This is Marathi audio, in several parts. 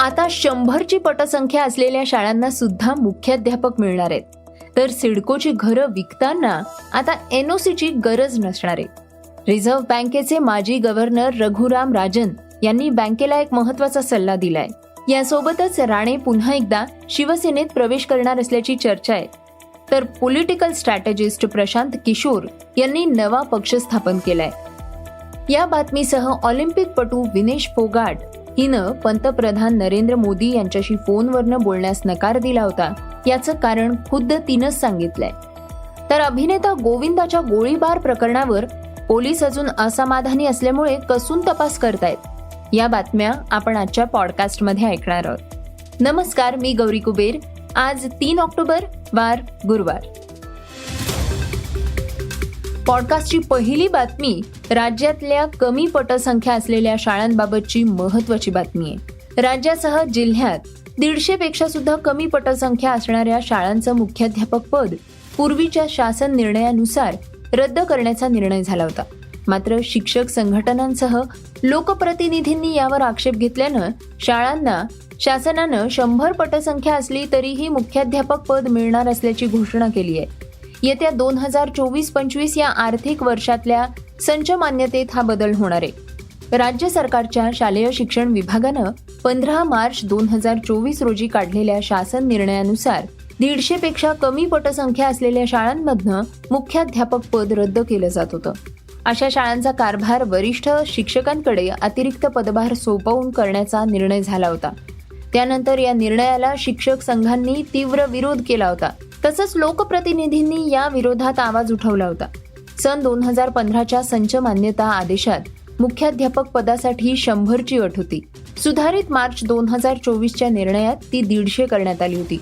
आता शंभरची पटसंख्या असलेल्या शाळांना सुद्धा मुख्याध्यापक मिळणार आहेत. तर सिडकोची घरं विकताना आता एनओसीची गरज नसणार आहे. रिझर्व्ह बँकेचे माजी गव्हर्नर रघुराम राजन यांनी बँकेला एक महत्त्वाचा सल्ला दिलाय. यासोबतच राणे पुन्हा एकदा शिवसेनेत प्रवेश करणार असल्याची चर्चा आहे. तर पॉलिटिकल स्ट्रॅटेजिस्ट प्रशांत किशोर यांनी नवा पक्ष स्थापन केलाय. या बातमीसह ऑलिम्पिकपटू विनेश फोगाट हिनं पंतप्रधान नरेंद्र मोदी यांच्याशी फोनवरनं बोलण्यास नकार दिला होता याचं कारण खुद्द तिनंच सांगितलंय. तर अभिनेता गोविंदाच्या गोळीबार प्रकरणावर पोलीस अजून असमाधानी असल्यामुळे कसून तपास करतायत? या बातम्या आपण आजच्या पॉडकास्टमध्ये ऐकणार आहोत. नमस्कार मी गौरी कुबेर. आज तीन ऑक्टोबर वार गुरुवार. पॉडकास्टची पहिली बातमी राज्यातल्या कमी पटसंख्या असलेल्या शाळांबाबतची महत्वाची बातमी आहे. राज्यासह जिल्ह्यात दीडशे पेक्षा सुद्धा कमी पटसंख्या असणाऱ्या शाळांचं मुख्याध्यापक पद पूर्वीच्या शासन निर्णयानुसार रद्द करण्याचा निर्णय झाला होता. मात्र शिक्षक संघटनांसह लोकप्रतिनिधींनी यावर आक्षेप घेतल्यानं शाळांना शासनानं शंभर पटसंख्या असली तरीही मुख्याध्यापक पद मिळणार असल्याची घोषणा केली आहे. येत्या दोन हजार चोवीस पंचवीस या आर्थिक वर्षातल्या संच मान्यतेत हा बदल होणार आहे. राज्य सरकारच्या शालेय शिक्षण विभागानं पंधरा मार्च दोन हजार चोवीस रोजी काढलेल्या शासन निर्णयानुसार दीडशे पेक्षा कमी पटसंख्या असलेल्या शाळांमधनं मुख्याध्यापक पद रद्द केलं जात होतं. अशा शाळांचा कारभार वरिष्ठ शिक्षकांकडे अतिरिक्त पदभार सोपवून करण्याचा निर्णय झाला होता. त्यानंतर या निर्णयाला शिक्षक संघांनी तीव्र विरोध केला होता. तसंच लोकप्रतिनिधींनी या विरोधात आवाज उठवला होता. सन दोन हजार पंधराच्या संच मान्यता आदेशात मुख्याध्यापक पदासाठी शंभरची अट होती. सुधारित मार्च दोन हजार चोवीसच्या निर्णयात ती दीडशे करण्यात आली होती.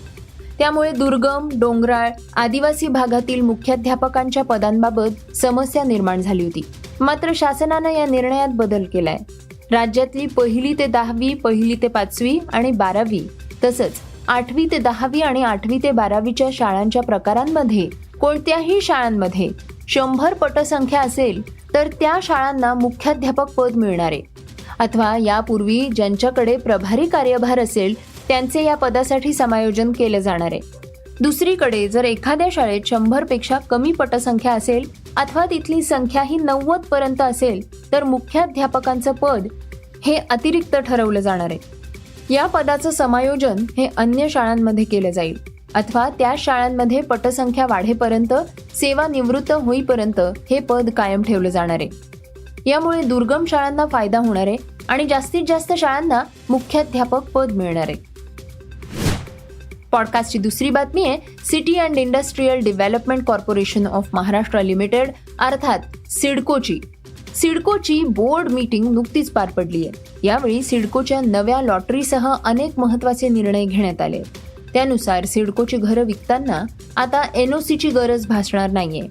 त्यामुळे दुर्गम डोंगराळ आदिवासी भागातील मुख्याध्यापकांच्या पदांबाबत समस्या निर्माण झाली होती. मात्र शासनानं या निर्णयात बदल केलाय. राज्यातली पहिली ते दहावी पहिली ते पाचवी आणि बारावी तसंच आठवी ते दहावी आणि आठवी ते बारावीच्या शाळांच्या प्रकारांमध्ये कोणत्याही शाळांमध्ये शंभर पटसंख्या असेल तर त्या शाळांना मुख्याध्यापक पद मिळणार. आहे अथवा यापूर्वी ज्यांच्याकडे प्रभारी कार्यभार असेल त्यांचे या पदासाठी समायोजन केलं जाणार. आहे दुसरीकडे जर एखाद्या शाळेत शंभरपेक्षा कमी पटसंख्या असेल अथवा तिथली संख्या ही नव्वद पर्यंत असेल तर मुख्याध्यापकांचं पद हे अतिरिक्त ठरवलं जाणार. आहे या पदाचं समायोजन हे अन्य शाळांमध्ये केलं जाईल. अथवा त्या शाळांमध्ये पटसंख्या वाढेपर्यंत सेवा निवृत्त होईपर्यंत हे पद कायम ठेवलं जाणार. आहे यामुळे दुर्गम शाळांना फायदा होणार आहे आणि जास्तीत जास्त शाळांना मुख्याध्यापक पद मिळणार. आहे पॉडकास्टची दुसरी बातमी आहे city and industrial development corporation of Maharashtra limited अर्थात सिडकोची. सिडकोची बोर्ड मीटिंग नुकतीच पार पडली आहे यावेळी सिडकोच्या नव्या लॉटरीसह अनेक महत्त्वाचे निर्णय घेण्यात आले. त्यानुसार सिडकोची घरं विकताना आता एनओसीची गरज भासणार नाहीये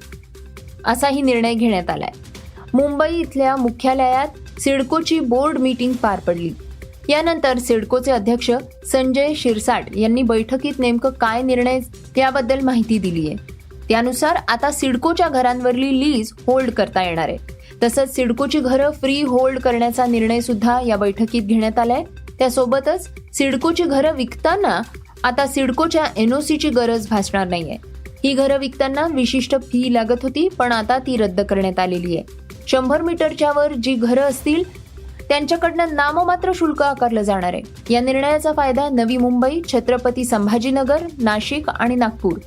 असाही निर्णय घेण्यात आलाय. मुंबई इथल्या मुख्यालयात सिडकोची बोर्ड मीटिंग पार पडली. यानंतर सिडकोचे अध्यक्ष संजय शिरसाट यांनी बैठकीत नेमकं काय निर्णय याबद्दल माहिती दिली आहे त्यानुसार आता सिडकोच्या घरांवरली लीज होल्ड करता येणार आहे. तसंच सिडकोची घरं फ्री होल्ड करण्याचा निर्णय सुद्धा या बैठकीत घेण्यात आलाय. त्यासोबतच सिडकोची घरं विकताना आता सिडकोच्या एनओसीची गरज भासणार नाहीये. ही घरं विकताना विशिष्ट फी लागत होती पण आता ती रद्द करण्यात आलेली आहे. शंभर मीटरच्या वर जी घरं असतील त्यांच्याकडनं नाममात्र शुल्क आकारलं जाणार आहे. या निर्णयाचा फायदा नवी मुंबई छत्रपती संभाजीनगर नाशिक आणि नागपूर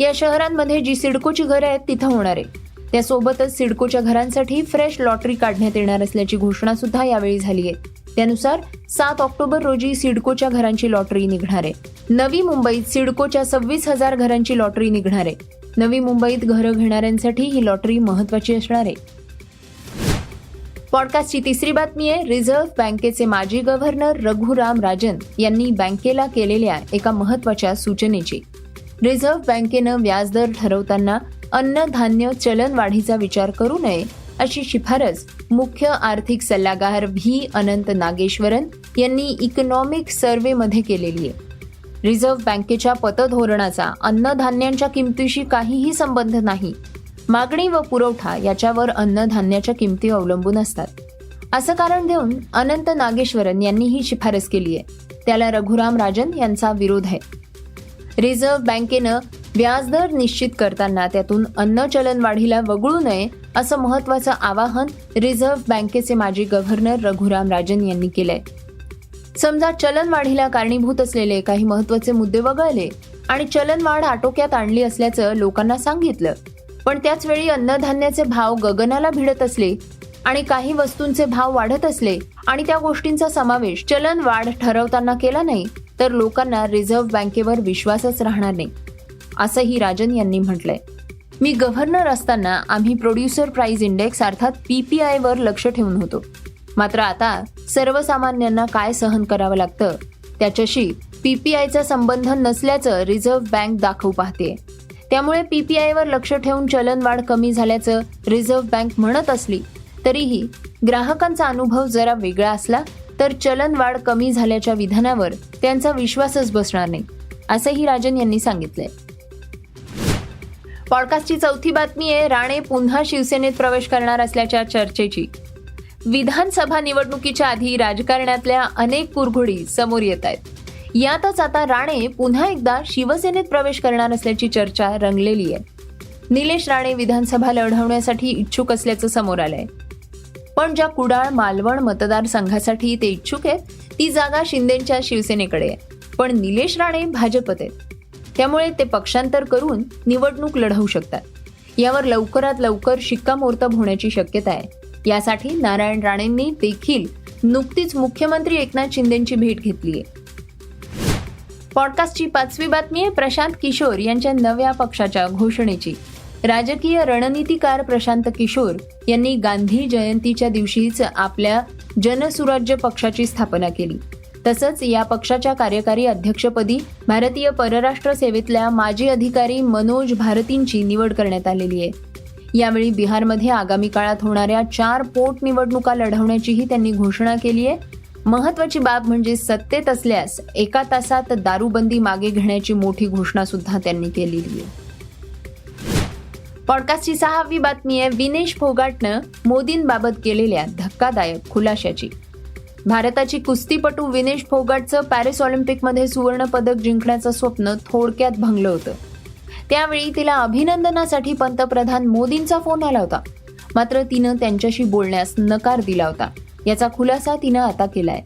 या शहरांमध्ये जी सिडकोची घरं आहेत तिथं होणार आहे. त्यासोबतच सिडकोच्या घरांसाठी फ्रेश लॉटरी काढण्यात येणार असल्याची घोषणा सुद्धा यावेळी झाली आहे. त्यानुसार सात ऑक्टोबर रोजी सिडकोच्या घरांची लॉटरी निघणार आहे. नवी मुंबईत सिडकोच्या सव्वीस हजार घरांची लॉटरी निघणार आहे. नवी मुंबईत घरं घेणाऱ्यांसाठी ही लॉटरी महत्वाची असणार आहे. पॉडकास्टची तिसरी बातमी आहे. रिझर्व्ह बँकेचे माजी गव्हर्नर रघुराम राजन यांनी बँकेला केलेल्या एका महत्त्वाच्या सूचनेची. रिझर्व्ह बँकेनं व्याजदर ठरवताना अन्न धान्य विचार करू नये अशी शिफारस मुख्य आर्थिक सल्लागार व्ही. अनंत नागेश्वरन यांनी इकॉनॉमिक सर्व्हेमध्ये केलेली आहे. रिझर्व्ह बँकेच्या पतधोरणाचा अन्नधान्यांच्या किमतीशी काहीही संबंध नाही. मागणी व पुरवठा याच्यावर अन्नधान्याच्या किमती अवलंबून असतात. असं कारण देऊन अनंत नागेश्वरन यांनी ही शिफारस केली आहे. त्याला रघुराम राजन यांचा विरोध आहे. रिझर्व्ह बँकेनं व्याजदर निश्चित करताना त्यातून अन्न चलनवाढीला वगळू नये असं महत्वाचं आवाहन रिझर्व्ह बँकेचे माजी गव्हर्नर रघुराम राजन यांनी केलंय. समजा चलनवाढीला कारणीभूत असलेले काही महत्त्वाचे मुद्दे वगळले आणि चलनवाढ आटोक्यात आणली असल्याचं लोकांना सांगितलं पण त्याचवेळी अन्नधान्याचे भाव गगनाला भिडत असले आणि काही वस्तूंचे भाव वाढत असले आणि त्या गोष्टींचा समावेश चलनवाढ ठरवताना केला नाही तर लोकांना रिझर्व्ह बँकेवर विश्वासच राहणार नाही. असंही राजन यांनी म्हटलंय. मी गव्हर्नर असताना आम्ही प्रोड्युसर प्राइस इंडेक्स अर्थात पीपीआय वर लक्ष ठेवून होतो. मात्र आता सर्वसामान्यांना काय सहन करावं लागतं? त्याच्याशी पीपीआयचा संबंध नसल्याचं रिझर्व्ह बँक दाखवू पाहते. त्यामुळे पीपीआय वर लक्ष ठेवून चलनवाढ कमी झाल्याचं रिझर्व्ह बँक म्हणत असली तरीही ग्राहकांचा अनुभव जरा वेगळा असला तर चलनवाढ कमी झाल्याच्या विधानावर त्यांचा विश्वासच बसणार नाही असंही राजन यांनी सांगितलंय. पॉडकास्टची चौथी बातमी आहे राणे पुन्हा शिवसेनेत प्रवेश करणार असल्याच्या चर्चेची. विधानसभा निवडणुकीच्या आधी राजकारणातल्या अनेक कुरघोडी समोर येत आहेत. यातच आता राणे पुन्हा एकदा शिवसेनेत प्रवेश करणार असल्याची चर्चा रंगलेली आहे. निलेश राणे विधानसभा लढवण्यासाठी इच्छुक असल्याचं समोर आलंय. पण ज्या कुडाळ मालवण मतदारसंघासाठी ते इच्छुक आहेत ती जागा शिंदेच्या शिवसेनेकडे आहे. पण निलेश राणे भाजपत आहेत. त्यामुळे ते पक्षांतर करून निवडणूक लढवू शकतात. यावर लवकरात लवकर शिक्कामोर्तब होण्याची शक्यता आहे. यासाठी नारायण राणेंनी देखील नुकतीच मुख्यमंत्री एकनाथ शिंदेची भेट घेतली आहे. पॉडकास्टची पाचवी बातमी आहे प्रशांत किशोर यांच्या नव्या पक्षाच्या घोषणेची. राजकीय रणनीतीकार प्रशांत किशोर यांनी गांधी जयंतीच्या दिवशीच आपल्या जनसुराज्य पक्षाची स्थापना केली. तसंच या पक्षाच्या कार्यकारी अध्यक्षपदी भारतीय परराष्ट्र सेवेतल्या माजी अधिकारी मनोज भारतींची निवड करण्यात आलेली आहे. यावेळी बिहारमध्ये आगामी काळात होणाऱ्या चार पोटनिवडणुका लढवण्याचीही त्यांनी घोषणा केली आहे. महत्वाची बाब म्हणजे सत्तेत असल्यास एका तासात दारूबंदी मागे घेण्याची मोठी घोषणा सुद्धा त्यांनी केलेली आहे. पॉडकास्टची सहावी बातमी आहे विनेश फोगाटनं मोदींबाबत केलेल्या धक्कादायक खुलाशाची. भारताची कुस्तीपटू विनेश फोगाटचं पॅरिस ऑलिम्पिकमध्ये सुवर्ण पदक जिंकण्याचं स्वप्न थोडक्यात भंगलं होतं. त्यावेळी तिला अभिनंदनासाठी पंतप्रधान मोदींचा फोन आला होता. मात्र तिनं त्यांच्याशी बोलण्यास नकार दिला होता. याचा खुलासा तिनं आता केलाय.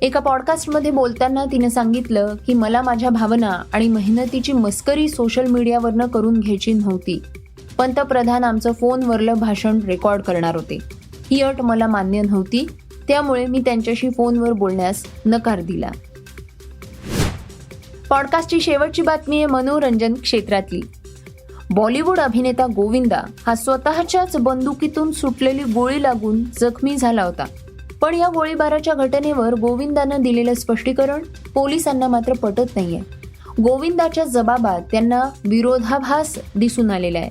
एका पॉडकास्टमध्ये बोलताना तिनं सांगितलं की मला माझ्या भावना आणि मेहनतीची मस्करी सोशल मीडियावरनं करून घ्यायची नव्हती. पंतप्रधान आमचं फोनवरलं भाषण रेकॉर्ड करणार होते. ही अट मला मान्य नव्हती. त्यामुळे मी त्यांच्याशी फोनवर बोलण्यास नकार दिला. पॉडकास्टची शेवटची बातमी आहे मनोरंजन क्षेत्रातली. बॉलिवूड अभिनेता गोविंदा हा स्वतःच्याच बंदुकीतून सुटलेली गोळी लागून जखमी झाला होता. पण या गोळीबाराच्या घटनेवर गोविंदानं दिलेलं स्पष्टीकरण पोलिसांना मात्र पटत नाहीये. गोविंदाच्या जबाबात त्यांना विरोधाभास दिसून आलेला आहे.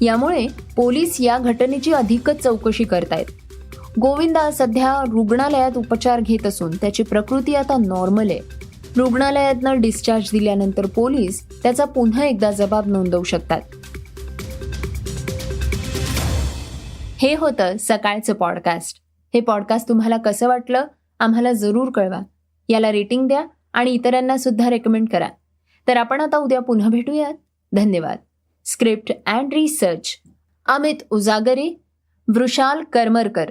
यामुळे पोलीस या घटनेची अधिकच चौकशी करतायत. गोविंदा सध्या रुग्णालयात उपचार घेत असून त्याची प्रकृती आता नॉर्मल आहे. रुग्णालयातनं डिस्चार्ज दिल्यानंतर पोलीस त्याचा पुन्हा एकदा जबाब नोंदवू शकतात. हे होतं सकाळचं पॉडकास्ट. हे पॉडकास्ट तुम्हाला कसं वाटलं आम्हाला जरूर कळवा. याला रेटिंग द्या आणि इतरांना सुद्धा रेकमेंड करा. तर आपण आता उद्या पुन्हा भेटूयात. धन्यवाद. Script and research Amit Ujagare Vrushal Karmarkar.